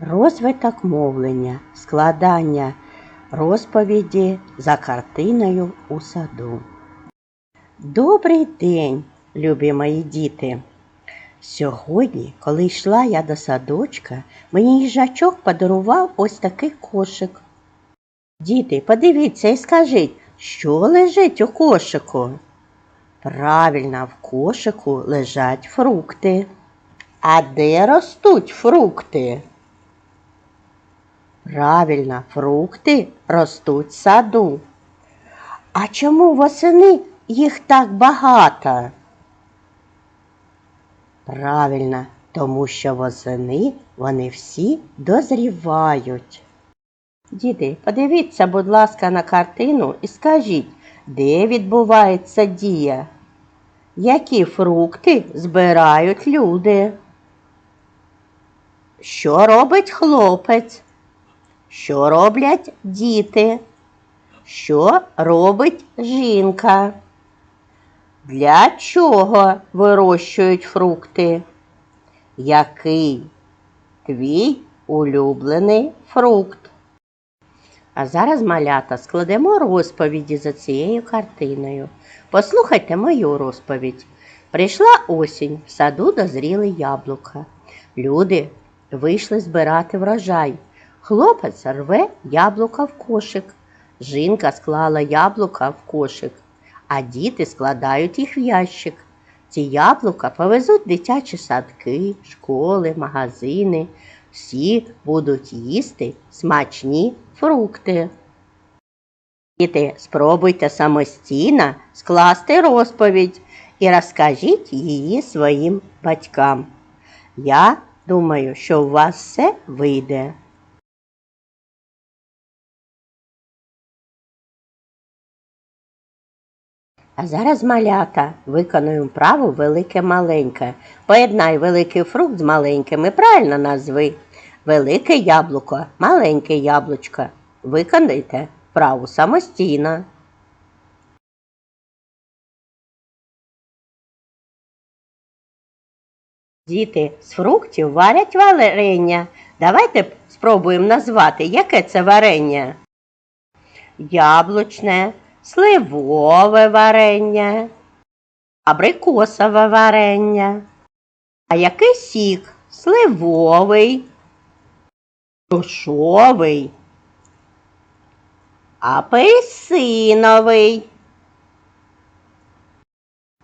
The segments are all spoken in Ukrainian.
Розвиток мовлення, складання розповіді за картиною у саду. Добрий день, любі мої діти. Сьогодні, коли йшла я до садочка, мені їжачок подарував ось такий кошик. Діти, подивіться і скажіть, що лежить у кошику? Правильно, в кошику лежать фрукти. А де ростуть фрукти? Правильно, фрукти ростуть в саду. А чому восени їх так багато? Правильно, тому що восени вони всі дозрівають. Діти, подивіться, будь ласка, на картину і скажіть, де відбувається дія? Які фрукти збирають люди? Що робить хлопець? Що роблять діти? Що робить жінка? Для чого вирощують фрукти? Який твій улюблений фрукт? А зараз, малята, складемо розповіді за цією картиною. Послухайте мою розповідь. Прийшла осінь, в саду дозріли яблука. Люди вийшли збирати врожай. Хлопець рве яблука в кошик. Жінка склала яблука в кошик, а діти складають їх в ящик. Ці яблука повезуть дитячі садки, школи, магазини. Всі будуть їсти смачні фрукти. Діти, спробуйте самостійно скласти розповідь і розкажіть її своїм батькам. Я думаю, що у вас все вийде. А зараз малята виконуємо вправу велике маленьке. Поєднай великий фрукт з маленьким і правильно назви. Велике яблуко, маленьке яблучко. Виконайте вправу самостійно. Діти з фруктів варять варення. Давайте спробуємо назвати, яке це варення. Яблучне, сливове варення, абрикосове варення. А який сік? Сливовий, грушовий, апельсиновий.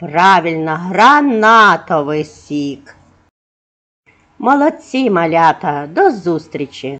Правильно, гранатовий сік. Молодці, малята, до зустрічі!